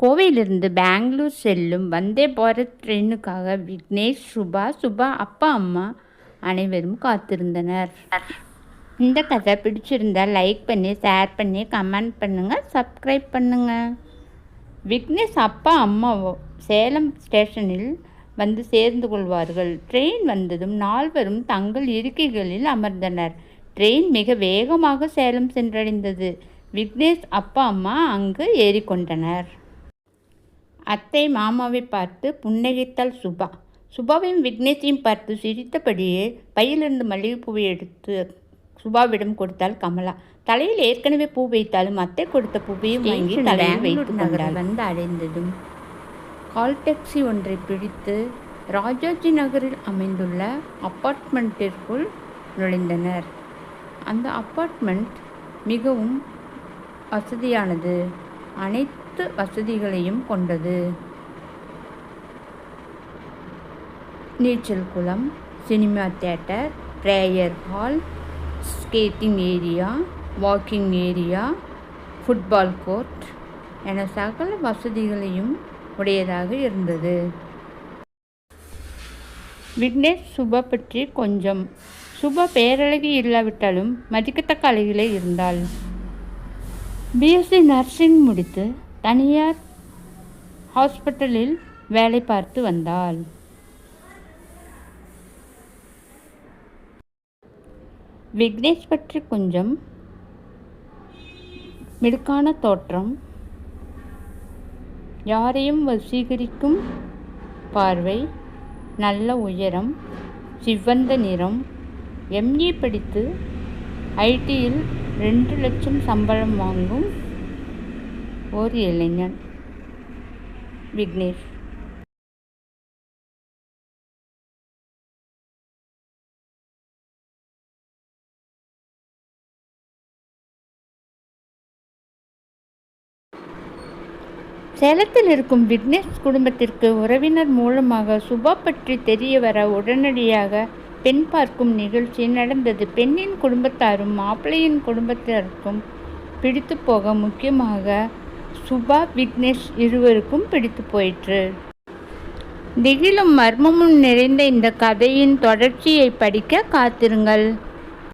கோவையிலிருந்து பெங்களூர் செல்லும் வந்தே பாரத் ட்ரெயினுக்காக விக்னேஷ் சுபா சுபா அப்பா அம்மா அனைவரும் காத்திருந்தனர். இந்த கதை பிடிச்சிருந்தா லைக் பண்ணி ஷேர் பண்ணி கமெண்ட் பண்ணுங்கள் சப்ஸ்கிரைப் பண்ணுங்கள் விக்னேஷ் அப்பா அம்மாவோ சேலம் ஸ்டேஷனில் வந்து சேர்ந்து கொள்வார்கள். ட்ரெயின் வந்ததும் நால்வரும் தங்கள் இருக்கைகளில் அமர்ந்தனர். ட்ரெயின் மிக வேகமாக சேலம் சென்றடைந்தது. விக்னேஷ் அப்பா அம்மா அங்கு ஏறிக்கொண்டனர். அத்தை மாமாவை பார்த்து புன்னகைத்தாள் சுபா. சுபாவையும் விக்னேஷையும் பார்த்து சிரித்தபடியே பையிலிருந்து மல்லிகைப்பூவை எடுத்து சுபாவிடம் கொடுத்தாள் கமலா. தலையில் ஏற்கனவே பூ வைத்தாலும் அத்தை கொடுத்த பூவையும் வாங்கி தலையில் வைத்து கொண்டாள். வந்து அடைந்ததும் கால் டாக்ஸி ஒன்றை பிடித்து ராஜாஜி நகரில் அமைந்துள்ள அப்பார்ட்மெண்ட்டிற்குள் நுழைந்தனர். அந்த அப்பார்ட்மெண்ட் மிகவும் வசதியானது. அனைத்து வசதிகளையும் கொண்டது. நீச்சல் குளம் cinema theatre prayer hall skating area walking area football court என சகல வசதிகளையும் உடையதாக இருந்தது. விக்னேஷ் சுபா பற்றி கொஞ்சம் சுபா பேரழகி இல்லாவிட்டாலும் மதிக்கத்தக்க அழகிலே இருந்தாள். பிஎஸ்சி நர்சிங் முடித்து தனியார் ஹாஸ்பிட்டலில் வேலை பார்த்து வந்தாள். விக்னேஷ் பற்றி கொஞ்சம் மிடுக்கான தோற்றம். யாரையும் வசீகரிக்கும் பார்வை நல்ல உயரம் சிவந்த நிறம் எம்ஏ படித்து ஐடியில் ரெண்டு லட்சம் சம்பளம் வாங்கும் ஒரு இளைஞன். விக்னேஷ். சேலத்தில் இருக்கும் விக்னேஷ் குடும்பத்திற்கு உறவினர் மூலமாக சுபா பற்றி தெரிய வர உடனடியாக பெண் பார்க்கும் நிகழ்ச்சி நடந்தது. பெண்ணின் குடும்பத்தாரும் மாப்பிள்ளையின் குடும்பத்தாருக்கும் பிடித்து போக முக்கியமாக சுபா விக்னேஷ் இருவருக்கும் பிடித்து போயிற்று. திகிலும் மர்மமும் நிறைந்த இந்த கதையின் தொடர்ச்சியை படிக்க காத்திருங்கள்.